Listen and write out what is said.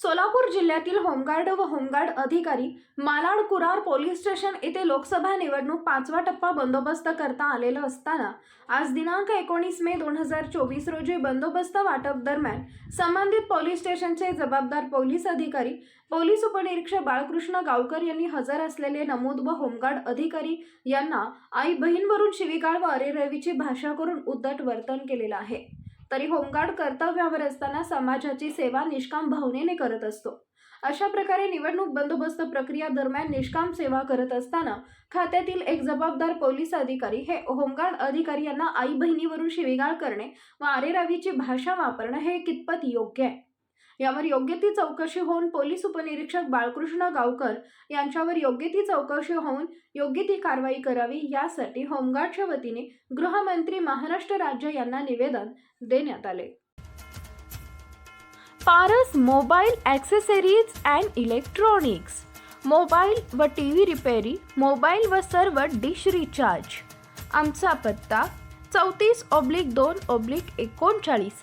सोलापूर जिल्ह्यातील होमगार्ड व होमगार्ड अधिकारी मालाड कुरार पोलीस स्टेशन येथे लोकसभा निवडणूक पाचवा टप्पा बंदोबस्त करता आलेला असताना आज दिनांक एकोणीस मे दोन हजार चोवीस रोजी बंदोबस्त वाटप दरम्यान संबंधित पोलीस स्टेशनचे जबाबदार पोलीस अधिकारी पोलीस उपनिरीक्षक बाळकृष्ण गावकर यांनी हजर असलेले नमूद व होमगार्ड अधिकारी यांना आई बहीणवरून शिवीगाळ व अरेरवीची भाषा करून उद्धट वर्तन केलेलं आहे. तरी होमगार्ड कर्तव्यावर असताना समाजाची सेवा निष्काम भावनेने करत असतो. अशा प्रकारे निवडणूक बंदोबस्त प्रक्रिया दरम्यान निष्काम सेवा करत असताना खात्यातील एक जबाबदार पोलीस अधिकारी हे होमगार्ड अधिकारी यांना आई बहिणीवरून शिवीगाळ करणे व आरेरावीची भाषा वापरणं हे कितपत योग्य आहे? यावर योग्य ती चौकशी होऊन पोलीस उपनिरीक्षक बाळकृष्ण गावकर यांच्यावर योग्य ती चौकशी होऊन योग्य ती कारवाई करावी यासाठी होमगार्डच्या वतीने गृहमंत्री महाराष्ट्र राज्य यांना निवेदन देण्यात आले. Paras mobile accessories and electronics. Mobile व टी व्ही रिपेरी मोबाईल व सर्व डिश रिचार्ज. आमचा पत्ता चौतीस ऑब्लिक दोन ऑब्लिक एकोणचाळीस